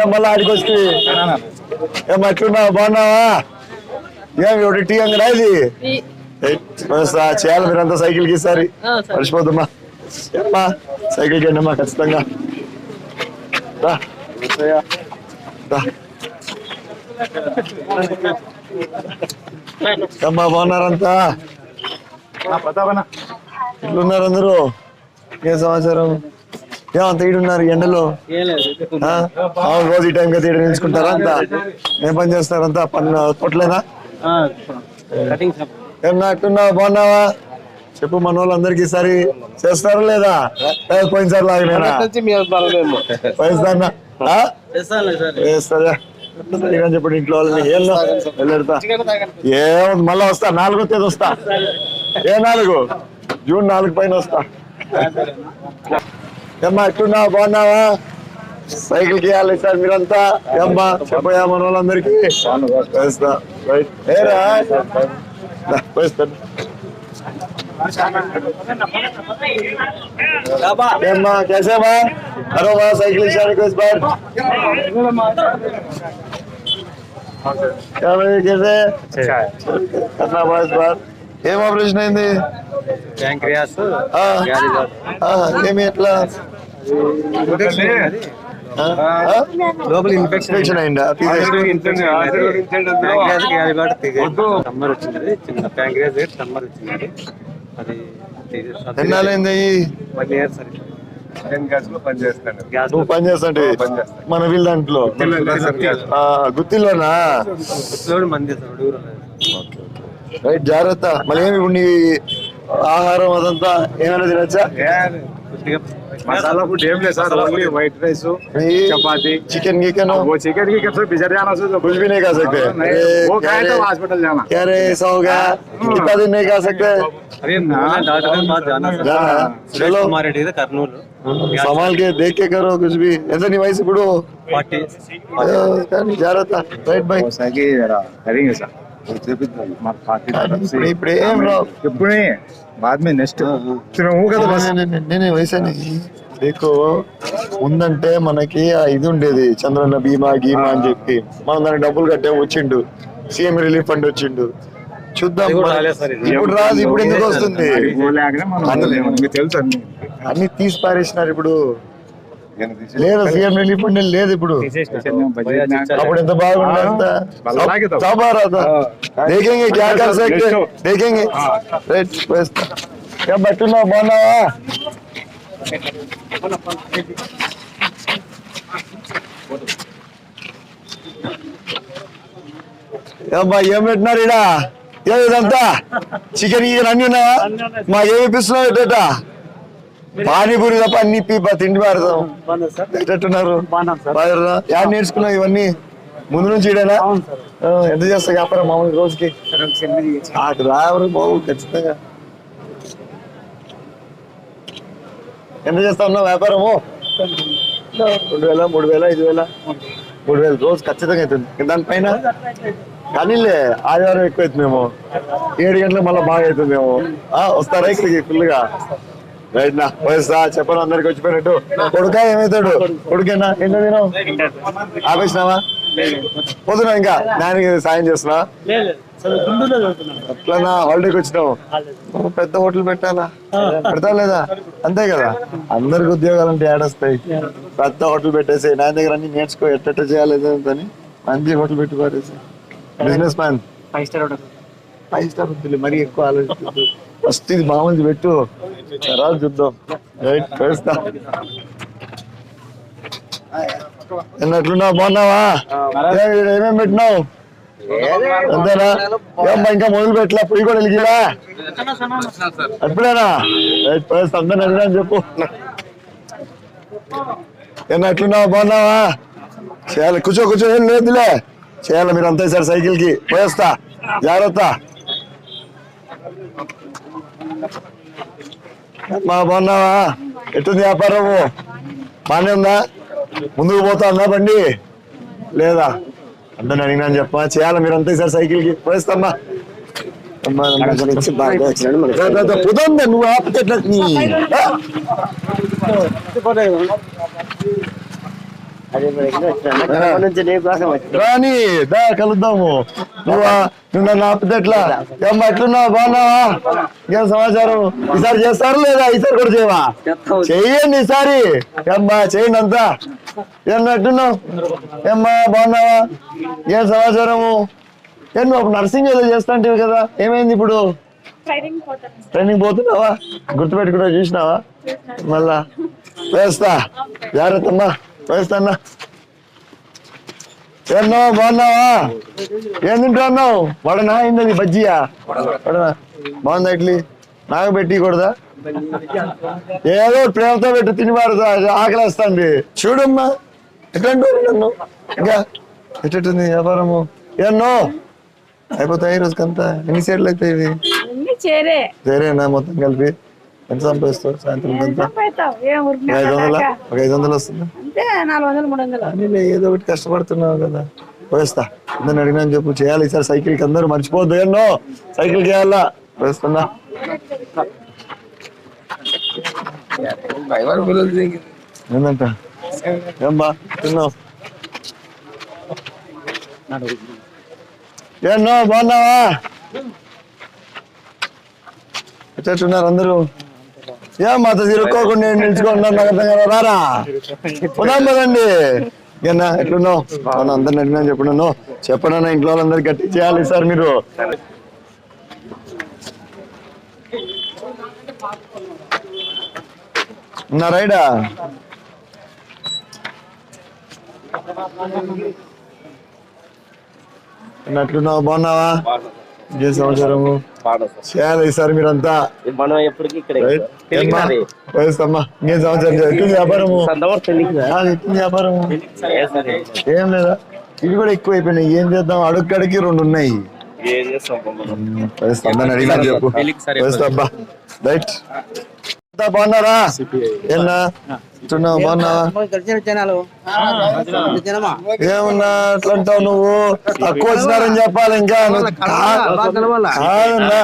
ఏం మళ్ళీ ఆడికి వచ్చి? ఏం అట్లున్నావు బాగున్నావా? ఏం ఒకటి టీ అంగడా ఇది? చేయాలి మీరంతా సైకిల్కి ఈసారి. మర్చిపోద్దమ్మా ఏమ్మా సైకిల్కి అమ్మా ఖచ్చితంగా. ఏమ్మా బాగున్నారంతా ఎట్లున్నారు అందరూ? ఏ సమాచారం? ఏమంత ఈడున్నారు ఎండలో? అవును రోజు ఈ టైం గా తీయడం నిలుచుకుంటారా అంతా? ఏం పని చేస్తారంతా పన్ను తొట్లేనా? ఏమన్నా అట్టున్నావా బాగున్నావా? చెప్పు మన వాళ్ళందరికి ఈసారి చేస్తారా లేదా? ఏ, పోయినసారి లాగనేనా పోయినసారి చెప్పండి ఇంట్లో వాళ్ళని. ఏం వెళ్ళెడతా. ఏముంది మళ్ళా వస్తా. నాలుగో తేదీ వస్తా. ఏ నాలుగు? జూన్ నాలుగు పైన వస్తా. ఏమ్మా ఎట్టున్నావా బాగున్నావా సైకిల్ కి ఇవ్వాలి సార్ మీరంతా ఏమ్మా చెప్పయా మన వాళ్ళందరికీ వేస్తా రైట్ ఏరా దా, వేస్తాను ఏమ్మా कैसे बा करो बा साइकिल इशारे को इस बार क्या भाई कैसे करना बा इस बार ఏం ఆపరేషన్ అయింది? ప్యాంక్రియాస్ ఆ, ఆ, ఏమి ఎట్లా? లోపల ఇన్ఫెక్షన్ అయిందా. గ్యాస్ నువ్వు పని చేస్తుంటే మన వీళ్ళ దాంట్లో. ఆ, గుత్తిలోనా లోడ్ మంది चिकन चिकन नहीं खा सकते वो खाए तो हॉस्पिटल जाना क्या रे ऐसा हो गया कितना दिन नहीं खा सकते अरे ना चलो हमारे कर्नूल संभाल के देख के करो कुछ भी ऐसा नहीं भाई से बुढ़ो जा रहा था राइट भाई करेंगे सर ఇప్పుడే నేను ఉందంటే మనకి ఆ ఇది ఉండేది చంద్రన్న బీమా గీమా అని చెప్పి. మనం దాన్ని డబ్బులు కట్టే వచ్చిండు. సీఎం రిలీఫ్ ఫండ్ వచ్చిండు. చూద్దాం ఇప్పుడు రాదు ఇప్పుడు ఎందుకు వస్తుంది? అన్ని తీసి పారేసినారు ఇప్పుడు. లేదు సీఎం నేను లేదు ఇప్పుడు. అప్పుడు ఎంత బాగుండేంగే క్యా కర్ బాగున్నావా? అబ్బా ఏం పెట్టినారు ఇడా ఏదంతా ఇదంతా చికెన్ గికెన్ అన్ని ఉన్నావా మాకేమిపిస్తున్నావు ఎట్టేటా పానీపూరి తప్ప అన్ని ఇప్పి బా తిండి బాగున్నారా? యాడ్ నేర్చుకున్నావు ఇవన్నీ? ముందు నుంచి ఇడేనా ఎంత చేస్తావు వ్యాపారం మామూలు రోజుకి? అటు రావరు బాబు ఖచ్చితంగా. ఎంత చేస్తా ఉన్నావు వ్యాపారము? రెండు వేల మూడు వేల ఐదు వేల? మూడు వేల రోజు ఖచ్చితంగా అవుతుంది. దానిపైన? కానీలే ఆదివారం ఎక్కువ అవుతుందేమో ఏడు గంటలకు మళ్ళీ బాగా అవుతుందేమో వస్తారా ఇక్కడికి ఫుల్గా? రైట్ నా చెప్పను అందరికి వచ్చిపోయినట్టు? కొడుక ఏమవుతాడు కొడుకేనా? ఎంత నేను ఆపేసినావా? పోతున్నా ఇంకా. నాయనకి సాయం చేస్తున్నా? అట్లనా హాలిడేకి వచ్చినావు? పెద్ద హోటల్ పెట్టాలా? పెడతా లేదా? అంతే కదా. అందరికి ఉద్యోగాలు అంటే ఏడొస్తాయి పెద్ద హోటల్ పెట్టేసి నాయన దగ్గర అన్ని నేర్చుకో ఎట్ట చేయాలి అని. మంచి హోటల్ పెట్టి businessman five star hotel five star వద్దులే మరీ ఎక్కువ ఆలోచించు ఫస్ట్ ఇది మామూలు పెట్టు. తర్వాత చూద్దాం. రైట్ వేస్తా ఎన్నట్లున్నావు? బాగున్నావా? ఏమేమి పెట్టినావు? అంతేనా? ఏమ్మా ఇంకా మొదలు పెట్టలా పొయ్యి కూడా వెలిగిలా? అప్పుడేనా? రైట్ అందరిని అడిగినా అని చెప్పు. ఎన్నట్లున్నావు? బాగున్నావా? చేయాలి కూర్చో కూర్చో ఏం లేదులే. చేయాలి మీరు అంతే సార్ సైకిల్కి పోయేస్తా. జాగ్రత్త. మా బాగున్నావా ఎట్టుంది వ్యాపారము బాగానే ఉందా ముందుకు పోతా ఉందా బండి లేదా అందరిని అడిగినా అని చెప్పా చేయాలి మీరు అంతే సార్ సైకిల్కి పోయేస్తామ్మా నువ్వు ఆపితే రాని దా కలుద్దాము. నువ్వా నువ్వు నన్ను ఆపితే ఎట్లా ఏమ్మా ఎట్లున్నావు బాగున్నావా? ఏం సమాచారం? ఈసారి చేస్తారు లేదా? ఈసారి కూడా చేయవా? చెయ్యండి ఈసారి. ఏమ్మా చేయండి అంతా ఏమన్నా ఎట్లున్నావు ఏమ్మా బాగున్నావా? ఏం సమాచారము? ఏం నువ్వు నర్సింగ్ ఏదో చేస్తాంటివి కదా? ఏమైంది ఇప్పుడు? ట్రైనింగ్ పోతాను. ట్రైనింగ్ పోతున్నావా? గుర్తుపెట్టుకుంటా చూసినావా? మళ్ళా. వేస్తా. జాగ్రత్త అమ్మా వేస్తా అన్నా. ఏమో బాగున్నావా? ఏం తింటున్నావు వడనా అయింది బజ్జియా? వడనా బాగుందా ఇడ్లీ? నాకు పెట్టి కూడదా ఏదో ప్రేమతో పెట్టి తినివారు ఆకలేస్తాండి చూడమ్మా. ఎట్లాంటి నన్ను? ఇంకా ఎట్టుంది వ్యాపారము? ఎన్నో. అయిపోతాయి రోజుకంతా. ఎన్ని సైడ్లు అవుతాయి ఇవి? అన్ని చేరే. వేరేనా మొత్తం కలిపి? ఎంత సంపాదిస్తావు? సాయంత్రం ఐదు వందల? ఒక ఐదు వందలు వస్తుంది? ఏదో ఒకటి కష్టపడుతున్నావు కదా. వేస్తా అందరిని అడిగినా చెప్పు చేయాలి. ఈసారి సైకిల్కి అందరూ మర్చిపోద్దు. ఎన్నో? సైకిల్ చేయాలా వేస్తున్నా ఏందంట? ఏం బా? తిన్నావు? ఏన్నో బాగున్నావా? ఎట్టున్నారు అందరూ? ఏం మాత తిరుక్కోకుండా నేను నిల్చుకుంటున్నాను నాకు అర్థం కదా రారా? ఉన్నాం పదండి. ఏనా ఎట్లున్నావు? అవును అందరిని అడిగినా చెప్పినాను చెప్పనన్నా ఇంట్లో వాళ్ళందరికి గట్టి చేయాలి సార్ మీరు. నా రైడా? ఎట్లున్నావు? బాగున్నావా? ఏ సంవత్సరము చేయాలి సార్ మీరంతా. మనం ఎప్పటికీ ఇక్కడ ఇంకేం సంవత్సరం ఎట్లుంది వ్యాపారము. వ్యాపారము. ఏం లేదా? ఇవి కూడా ఎక్కువ అయిపోయినాయి ఏం చేద్దాం? అడుక్కడికి రెండు ఉన్నాయి. ఏం చేస్తాం? చెప్పు. రైట్ బాగున్నారా? చూస్తున్నావు బాగున్నావా? ఏమన్నా? అట్లా అంటావు నువ్వు? తక్కువ వచ్చినారని చెప్పాలి ఇంకా. కాదన్నా.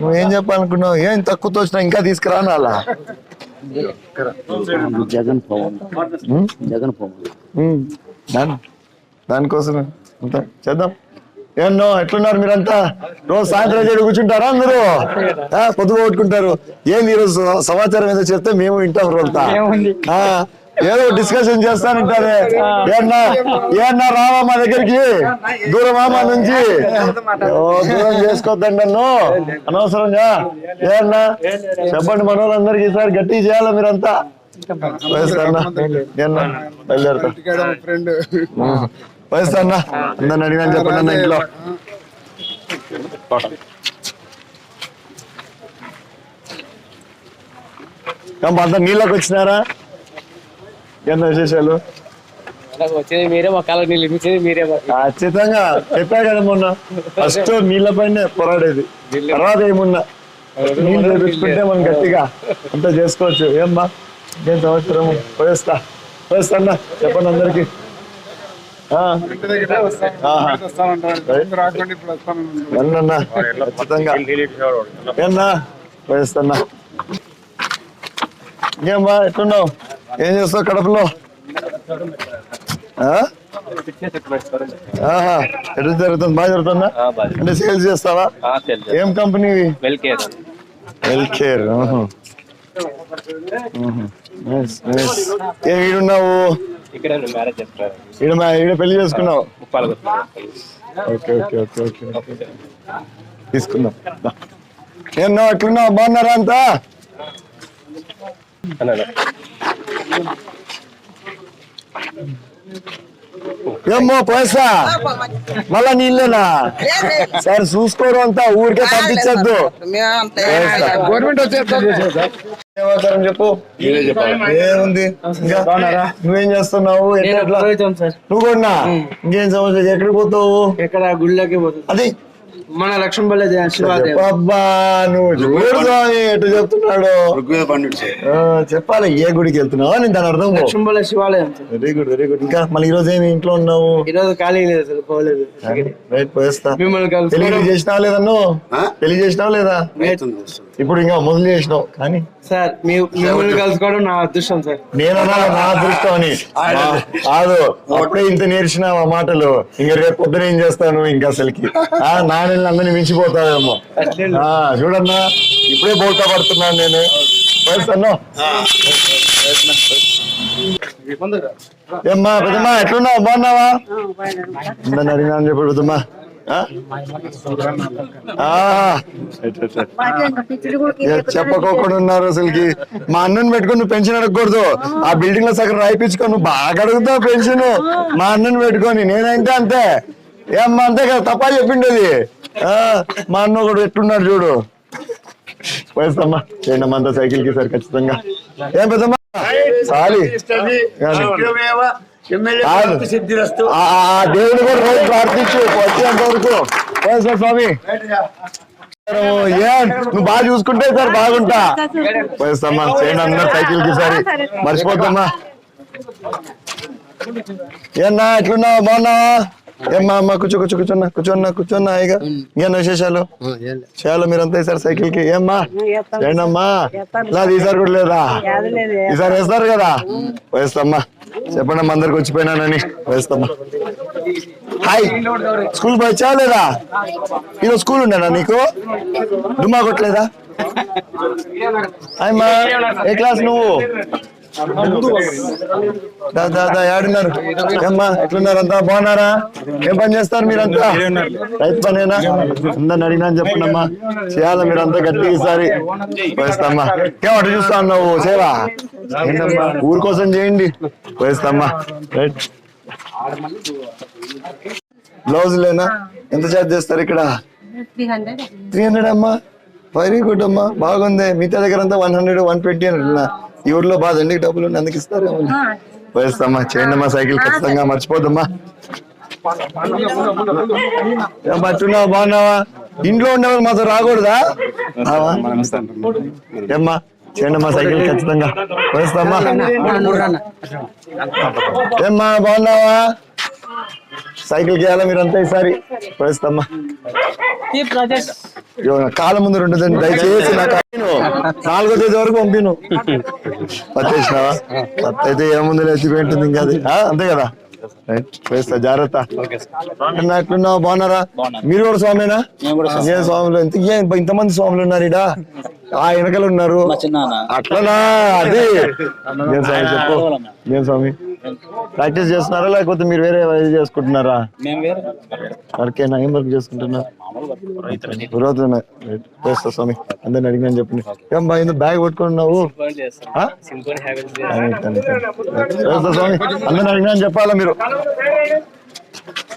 నువ్వేం చెప్పాలనుకున్నావు? ఏం తక్కువతో వచ్చినా ఇంకా తీసుకురా అలా జగన్ పవన్? జగన్ పవన్. దాని దానికోసమే. అంతా. చేద్దాం. ఏమో ఎట్లున్నారు మీరంతా? రోజు సాయంత్రం చేయడం కూర్చుంటారా అందరూ ఆ, పొద్దుగా కొట్టుకుంటారు ఏంది ఈరోజు స- సమాచారం ఏదో చెప్తే మేము వింటాం రోజంతా. ఆ, ఏదో డిస్కషన్ చేస్తానంటారే. ఏమన్నా ఏమన్నా రావా మా దగ్గరికి? దూరమా మా నుంచి. ఓ, దూరం చేసుకోవద్దండి నన్ను. అనవసరంగా. ఏమన్నా చెప్పండి మన వాళ్ళందరికీ ఈసారి గట్టి చేయాలా మీరంతా? ఫ్రెండ్ వయసున్నా అందరిని అడిగినా చెప్పండి అన్న ఇంట్లో. అంత నీళ్ళకి వచ్చినారా? ఏందో విశేషాలు? వచ్చేది మీరే మా కాలం నీళ్ళు ఇప్పించేది మీరే. ఖచ్చితంగా. చెప్పా కదా మొన్న ఫస్ట్ నీళ్ళ పైన పోరాడేది తర్వాత ఏమున్నా? నీళ్ళు తెప్పించుకుంటే మనం గట్టిగా అంతా చేసుకోవచ్చు. ఏమ్మా? ఏం సంవత్సరం పోయేస్తా పోయేస్తా అన్న చెప్పండి అందరికి. ఆహా. రాకుండా ఇప్పుడు వస్తాను రండన్నా ఖచ్చితంగా ఏమన్నా పోయేస్తున్నా ఇంకేమ్మా ఎట్లున్నావు? ఏం చేస్తావు కడపలో? ఎటు జరుగుతుంది? బాగా జరుగుతుందా? అంటే సేల్స్ చేస్తావా? ఏం కంపెనీ వెల్కేర్ వెల్ కేర్ ఏం ఈడున్నావు ఇక్కడ మ్యారేజ్ చేస్తారు ఈడ పెళ్ళి చేసుకున్నావు? Okay okay okay okay. తీసుకుందాం. నువ్వు ఎట్లున్నావు బాగున్నారా అంతా? ఏమ్మో పోసా మళ్ళా నీళ్ళేనా సరే చూసుకోరు అంతా. ఊరికే పంపించద్దు. గవర్నమెంట్ వచ్చేస్తా ఏమంటారని చెప్పు. ఏముంది? నువ్వేం చేస్తున్నావు? నువ్వు కూడా ఇంకేం సమస్య? ఎక్కడికి పోతావు? ఎక్కడ గుళ్ళకి పోతుంది అది మన శివాదేవ్. అబ్బా నువ్వు చూడు స్వామి ఎటు చెప్తున్నాడు? ఋగ్వేద ఆ, చెప్పాలి ఏ గుడికి వెళ్తున్నావా నేను దాని అర్థం లక్ష్మణపల్లి శివాలయం. వెరీ గుడ్ వెరీ గుడ్ ఇంకా మళ్ళీ ఈ రోజు ఏమి ఇంట్లో ఉన్నావు? ఈ రోజు ఖాళీ లేదు సార్ పోలేదు. రైట్ పోయేస్తా. మిమ్మల్ని పెళ్ళి కలుసుకోవడం చేసినావా లేదా నువ్వు? ఆ? పెళ్ళి చేసినావా లేదా? ఇప్పుడు ఇంకా మొదలు చేసినావు కానీ? సార్ మీ మిమ్మల్ని కలుసుకోవడం నా అదృష్టం సార్. నేనన్నా నా అదృష్టం అని. కాదు అప్పుడే ఇంత నేర్చినావు ఆ మాటలు. ఇంక రేపు పొద్దున ఏం చేస్తాను ఇంకా అసలుకి? ఆ నాణ్యం అందరినీ మించిపోతావేమో. ఆ చూడన్నా. ఇప్పుడే బోల్తా పడుతున్నాను నేను. ఏమ్మా పెద్దమ్మా ఎట్లున్నావు? బాగున్నావా? ఉందని అడిగినా చెప్పు పెద్దమ్మా. చెప్పకోకుండా ఉన్నారు అసలుకి. మా అన్నని పెట్టుకొని నువ్వు పెన్షన్ అడగకూడదు. ఆ. బిల్డింగ్లో సగం రాయిపించుకొని నువ్వు బాగా అడుగుతావు పెన్షన్. మా అన్నని పెట్టుకొని నేనంటే అంతే. ఏమ్మా అంతే కదా తప్ప చెప్పిండేది. మా అన్న ఒకడు ఎట్టున్నాడు చూడు. పోయిస్తామ్మా ఏంటమ్మా అంత సైకిల్కి సార్ ఖచ్చితంగా? ఏం పెద్దమ్మా? సాలి. దేవుడు కూడా రోజు ప్రార్థించు వచ్చేంత వరకు. స్వామి. ఏ? నువ్వు బాగా చూసుకుంటే సార్ బాగుంటా. పోయిస్తామ్మా చేయండి అందరు సైకిల్కి సారి. మర్చిపోతామ్మా ఏన్నా ఎట్లున్నావు? బాగున్నావా? ఏమ్మా అమ్మ కూర్చో కూర్చో కూర్చున్నా కూర్చోన్నా కూర్చోన్నా ఇక ఇంకేనా విశేషాలు చేయాలి మీరంతా ఈసారి సైకిల్కి ఏమ్మా ఏంటమ్మా? లేదు ఈసారి కూడా లేదా? ఈసారి వేస్తారు కదా? వేస్తామ్మా. చెప్పండి అమ్మా అందరికి వచ్చిపోయినానని. వేస్తామ్మా. హాయ్. స్కూల్ పోయి వచ్చావా లేదా? ఈరోజు స్కూల్ ఉండేనా నీకు? డుమ్మా కొట్టలేదా? హాయ్ మా. ఏ క్లాస్ నువ్వు? ఏడున్నారు. ఏమ్మా ఎట్లున్నారు అంతా బాగున్నారా? ఏం పని చేస్తారు మీరంతా? రైతు పనేనా? అందరిని అడిగినా అని చెప్పండి అమ్మా చేయాలా మీరంతా గట్టిగా ఈసారి? వేస్తామ్మా ఏమంట చూస్తా ఉన్నావు సేవా? ఏంటమ్మా? ఊరి కోసం చేయండి. వేస్తామ్మా రైట్. బ్లౌజ్ లేనా? ఎంత ఛార్జ్ చేస్తారు ఇక్కడ? Three hundred. అమ్మా. వెరీ గుడ్ అమ్మా. బాగుంది. మిగతా దగ్గర అంతా వన్ హండ్రెడ్ వన్ ట్వంటీ అంటున్నా ఈ ఊర్లో బాగా దండికి డబ్బులు ఉన్నాయి అందుకు ఇస్తారు వేస్తామ్మా చేయండి అమ్మా సైకిల్ ఖచ్చితంగా మర్చిపోద్దమ్మా ఏం పట్టున్నావా బాగున్నావా? ఇంట్లో ఉండేవాళ్ళు మాతో రాకూడదా? ఏమ్మా చేయండి అమ్మా సైకిల్ ఖచ్చితంగా. వేస్తామ్మా ఏమ్మా బాగున్నావా? సైకిల్ చేయాలా మీరంతా ఈసారి? వేస్తామ్మా కాళ్ళ ముందు ఉంటుందండి దయచేసి నాకు పంపిను. నాలుగో తేదీ వరకు పంపిను. పత్తేసినావా? పత్తి అయితే ఏముంది ఎత్తిపోయింటుంది ఇంకా అది. ఆ, అంతే కదా. వేస్తా జాగ్రత్త. ఎట్లున్నావు? బాగున్నారా? మీరు కూడా స్వామినా? ఏ స్వాములు? ఎంత ఇంతమంది స్వాములు ఉన్నారు ఇడా ఆ వెనకలు ఉన్నారు. అట్లనా? అది. ఏం స్వామి చెప్పు. ఏం స్వామి? ప్రాక్టీస్ చేస్తున్నారా లేకపోతే మీరు వేరే ఇది చేసుకుంటున్నారా వర్కేనా ఏం వర్క్ చేసుకుంటున్నారు. చేస్తా స్వామి అందరిని అడిగినా చెప్పండి ఏం బా ఇందులో బ్యాగ్ పట్టుకున్నావు. చేస్తా స్వామి అందరిని అడిగినా చెప్పాలా మీరు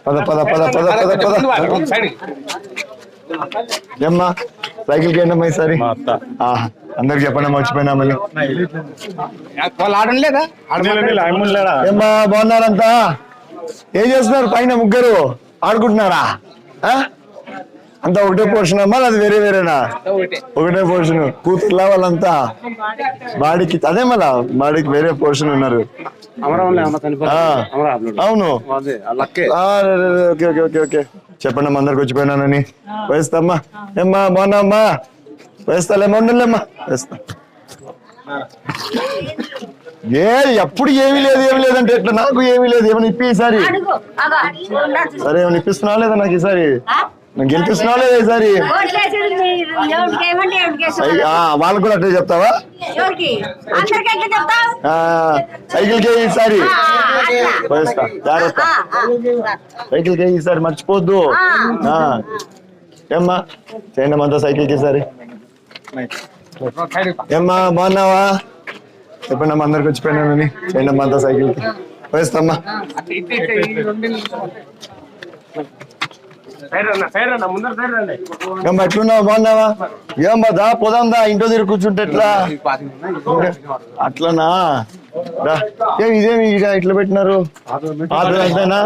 పద పద పద పద పద పద ఏమ్మా సైకిల్కి ఏంటమ్మా ఈసారి? ఆ, అందరికి చెప్పండి మర్చిపోయినా మళ్ళీ. వాళ్ళు ఆడలేదా ఏమ్మా బాగున్నారంతా? ఏం చేస్తున్నారు పైన ముగ్గురు? ఆడుకుంటున్నారా? ఆ? అంతా ఒకటే పోర్షన్ అమ్మా అది వేరే వేరేనా? ఒకటే. పోర్షన్. కూతుర్లా వాళ్ళంతా? బాడీకి అదే మళ్ళా బాడీకి వేరే పోర్షన్ ఉన్నారు. అవును. Okay okay okay okay. చెప్పండి అమ్మా అందరికి వచ్చిపోయినానని. వేస్తామ్మా. ఏమ్మా బాగున్నామ్మా వేస్తాలేమ్మా ఉండలేమ్మా వేస్తా. ఏ ఎప్పుడు ఏమీ లేదు ఏమీ లేదంటే ఎట్లా? నాకు ఏమీ లేదు ఏమైనా ఇప్పి ఈసారి. సరే ఏమైనా ఇప్పిస్తున్నావా లేదా నాకు ఈసారి? నాకు గెలిపిస్తున్నావా ఈసారి వాళ్ళకు కూడా అట్లే చెప్తావా? ఆ, సైకిల్ కే ఈసారి పోయిస్తా జాగ్రత్త. సైకిల్ కే ఈసారి మర్చిపోద్దు. ఆ. ఏమ్మా? చేయండి అంతా సైకిల్కి ఈసారి ఏమ్మా బాగున్నావా? చెప్పండి అమ్మా అందరికి వచ్చిపోయినానని చేయండి అంతా సైకిల్కి ఏమ్మా ఎట్లున్నావు బాగున్నావా? ఏమ్మా దా పోదాం దా ఇంట్లో తిరిగి కూర్చుంటే ఎట్లా? అట్లనా. ఏ ఇదేమి ఇట్లా పెట్టినారు? అంతేనా?